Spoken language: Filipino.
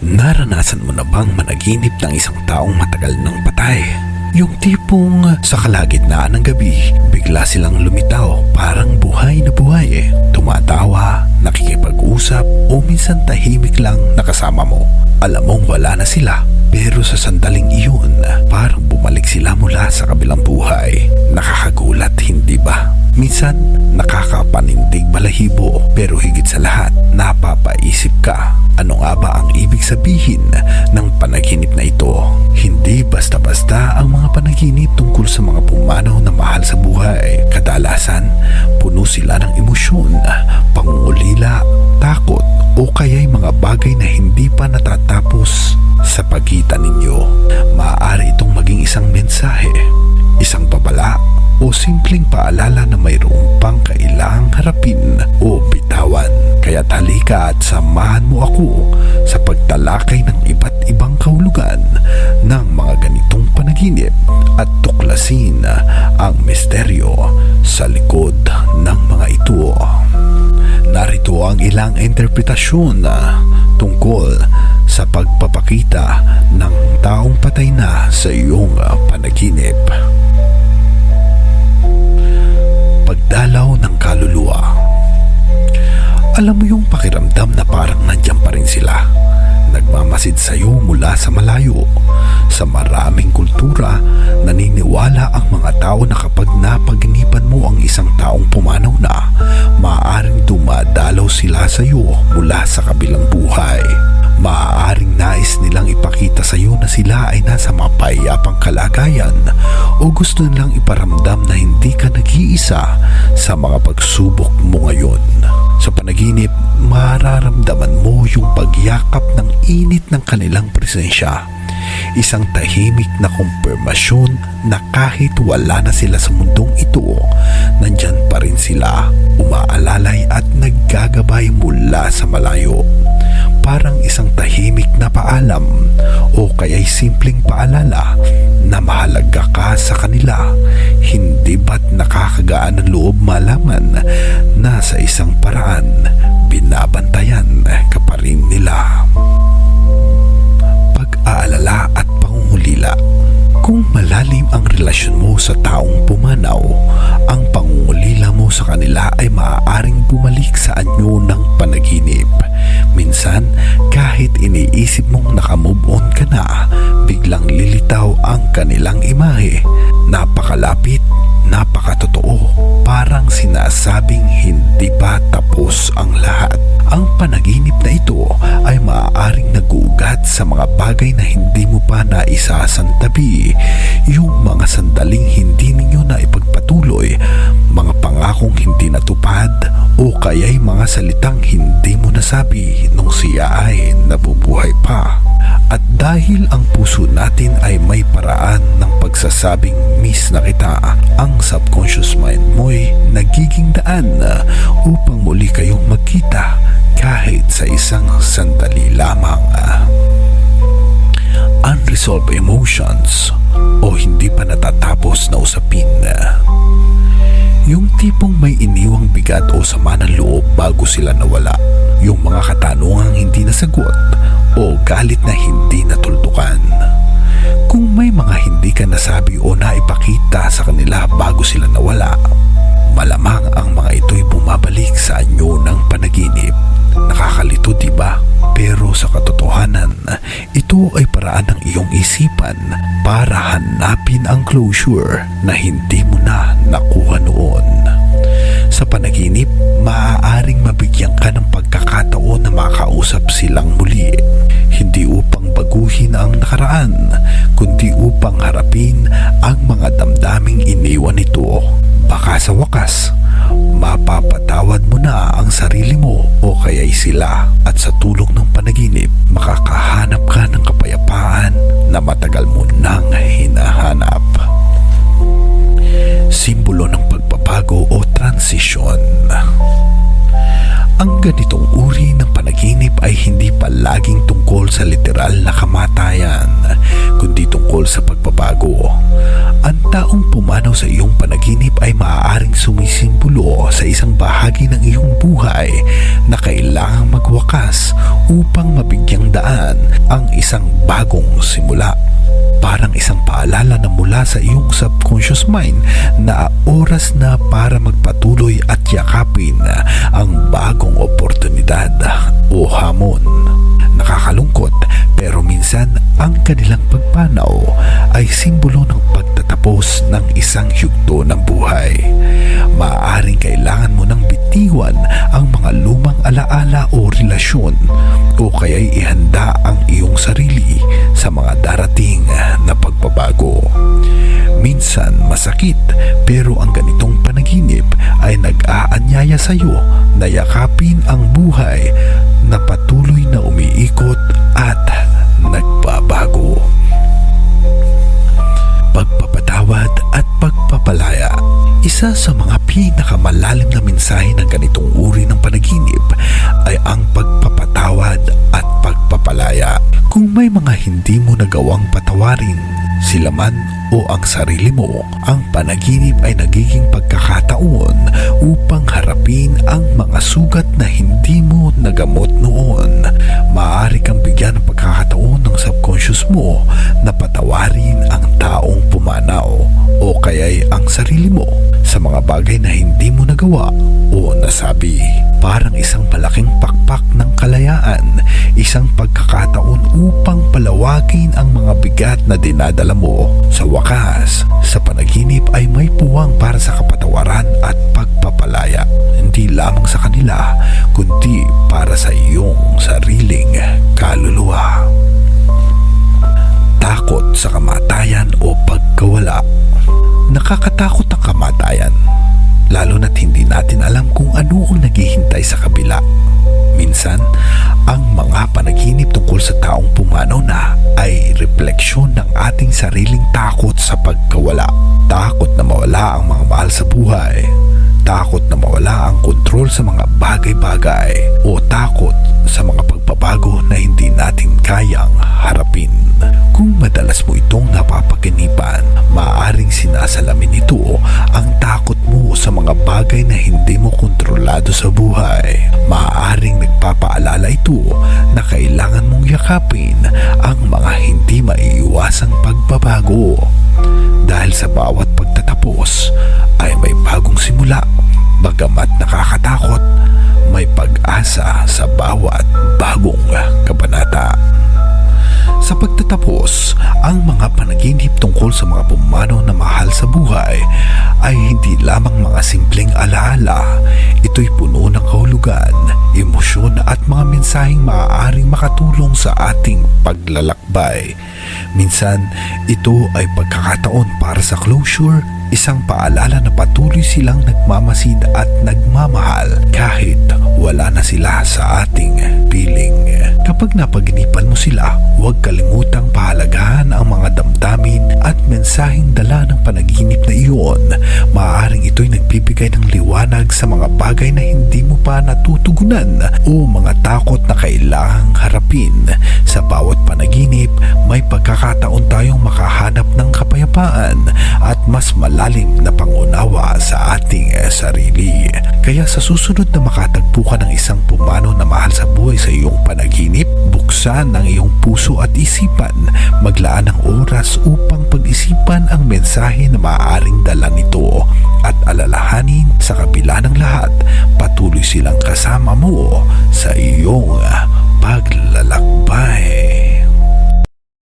Naranasan mo na bang managinip ng isang taong matagal ng patay? Yung tipong sa kalagitnaan ng gabi, bigla silang lumitaw parang buhay na buhay. Tumatawa, nakikipag-usap o minsan tahimik lang nakasama mo. Alam mong wala na sila pero sa sandaling iyon, parang bumalik sila mula sa kabilang buhay. Nakakagulat, hindi ba? Minsan, nakakapanindig balahibo pero higit sa lahat, napapaisip ka. Ano nga ba ang ibig sabihin ng panaginip na ito? Hindi basta-basta ang mga panaginip tungkol sa mga pumanaw na mahal sa buhay. Kadalasan, puno sila ng emosyon, pangungulila, takot o kaya'y mga bagay na hindi pa natatapos sa pagitan ninyo. Maaari itong maging isang mensahe, isang simpleng paalala na mayroong pang kailangang harapin o bitawan. Kaya halika at samahan mo ako sa pagtalakay ng iba't ibang kahulugan ng mga ganitong panaginip at tuklasin ang misteryo sa likod ng mga ito. Narito ang ilang interpretasyon tungkol sa pagpapakita ng taong patay na sa iyong panaginip. Pagdalaw ng kaluluwa. Alam mo yung pakiramdam na parang nandyan pa rin sila. Nagmamasid sa iyo mula sa malayo. Sa maraming kultura, naniniwala ang mga tao na kapag napaginipan mo ang isang taong pumanaw na Maaaring dumadalaw sila sa iyo mula sa kabilang buhay Maaaring nais nilang ipakita sa iyo na sila ay nasa mapayapang kalagayan o gusto nilang iparamdam na hindi ka nag-iisa sa mga pagsubok mo ngayon. Sa panaginip, mararamdaman mo yung pagyakap ng init ng kanilang presensya. Isang tahimik na kumpirmasyon na kahit wala na sila sa mundong ito, nandyan pa rin sila, umaalalay at naggagabay mula sa malayo parang isang tahimik na paalam o kaya'y simpleng paalala na mahalaga ka sa kanila. Hindi ba't nakakagaan ng loob malaman na sa isang paraan binabantayan ka pa rin nila. Pag-aalala at pangungulila kung malalim ang relasyon mo sa taong pumanaw, ang pangungulila mo sa kanila ay maaaring bumalik sa anyo ng panaginip. Minsan, kahit iniisip mong nakamove on ka na, biglang lilitaw ang kanilang imahe. Napakalapit, napakatotoo, parang sinasabing hindi pa tapos ang lahat. Ang panaginip na ito ay maaaring naguugat sa mga bagay na hindi mo pa naisasantabi. Yung mga sandaling hindi ninyo o kaya'y mga salitang hindi mo nasabi nung siya ay nabubuhay pa. At dahil ang puso natin ay may paraan ng pagsasabing miss na kita, ang subconscious mind mo'y nagiging daan upang muli kayong magkita kahit sa isang sandali lamang. Unresolved emotions o hindi pa natatapos na usapin. Yung tipong may iniwang bigat o sama ng loob bago sila nawala. Yung mga katanungang hindi nasagot o galit na hindi natuldukan. Kung may mga hindi ka nasabi o naipakita sa kanila bago sila nawala, malamang ang mga ito'y bumabalik sa anyo ng panaginip. Nakakalito di ba? Pero sa katotohanan, ito ay paraan ng iyong isipan para hanapin ang closure na hindi mo na nakuha noon. Sa panaginip, maaaring mabigyan ka ng pagkakataon na makausap silang muli. Upang harapin ang mga damdaming iniwan nito. Baka sa wakas, mapapatawad mo na ang sarili mo o kaya'y sila at sa tulong ng panaginip, makakahanap ka ng kapayapaan na matagal mo nang hinahanap. Simbolo ng pagbabago o transisyon. Ang ganitong uri ng panaginip ay hindi palaging tungkol sa literal na kamatayan, tungkol sa pagbabago. Ang taong pumanaw sa iyong panaginip ay maaaring sumisimbolo sa isang bahagi ng iyong buhay na kailangang magwakas upang mabigyang daan ang isang bagong simula. Parang isang paalala na mula sa iyong subconscious mind na oras na para magpatuloy at yakapin ang bagong oportunidad o hamon. Nakakalungkot pero minsan ang kanilang pagpanaw ay simbolo ng pagtatapos ng isang yugto ng buhay. Maaaring kailangan mo ng bitiwan ang mga lumang alaala o relasyon o kaya'y ihanda ang iyong sarili sa mga darating na pagbabago. Minsan masakit pero ang ganitong nag-aanyaya sa iyo na yakapin ang buhay na patuloy na umiikot at nagbabago. Pagpapatawad at pagpapalaya isa sa mga pinakamalalim na mensahe ng ganitong uri ng panaginip ay ang pagpapatawad at pagpapalaya. Kung may mga hindi mo nagawang patawarin, sila man o ang sarili mo, ang panaginip ay nagiging pagkakataon upang harapin ang mga sugat na hindi mo nagamot noon. Sarili mo sa mga bagay na hindi mo nagawa o nasabi. Parang isang malaking pakpak ng kalayaan, isang pagkakataon upang palawagin ang mga bigat na dinadala mo. Sa wakas, sa panaginip ay may puwang para sa kapatawaran at pagpapalaya. Hindi lamang sa kanila, kundi para sa iyong sariling kaluluwa. Takot sa pagkawala. Nakakatakot ang kamatayan, lalo na't hindi natin alam kung ano ang naghihintay sa kabila. Minsan, ang mga panaginip tungkol sa taong pumanaw na ay refleksyon ng ating sariling takot sa pagkawala. Takot na mawala ang mga mahal sa buhay. Takot na mawala ang kontrol sa mga bagay-bagay o takot sa mga pagbabago na hindi natin kayang harapin. Kung madalas mo itong napapaginipan, maaaring sinasalamin ito ang takot mo sa mga bagay na hindi mo kontrolado sa buhay. Maaaring nagpapaalala ito na kailangan mong yakapin ang mga hindi maiiwasang pagbabago. Dahil sa bawat pagtatapos ay may. Bagamat nakakatakot, may pag-asa sa bawat bagong kabanata. Sa pagtatapos, ang mga panaginip tungkol sa mga pumanaw na mahal sa buhay ay hindi lamang mga simpleng alaala. Ito'y puno ng kahulugan, emosyon at mga mensaheng maaaring makatulong sa ating paglalakbay. Minsan, ito ay pagkakataon para sa closure, isang paalala na patuloy silang nagmamasid at nagmamahal kahit wala na sila sa ating piling. Kapag napaginipan mo sila, huwag kalimutang pahalagahan ang mga damdamin at mensaheng dala ng panaginip na iyon. Maaaring ito'y nagbibigay ng liwanag sa mga bagay na hindi mo pa natutugunan o mga takot na kailangang harapin. Sa bawat panaginip, may pagkakataon tayong makahanap ng kapayapaan at mas malalim na pangunawa sa ating sarili. Kaya sa susunod na makatagpo ka ng isang pumano na mahal sa buhay sa iyong panaginip, buksan ang iyong puso at isipan, maglaan ng oras upang pag-isipan ang mensahe na maaaring dala nito at alalahanin sa kabila ng lahat, patuloy silang kasama mo sa iyong paglalakbay.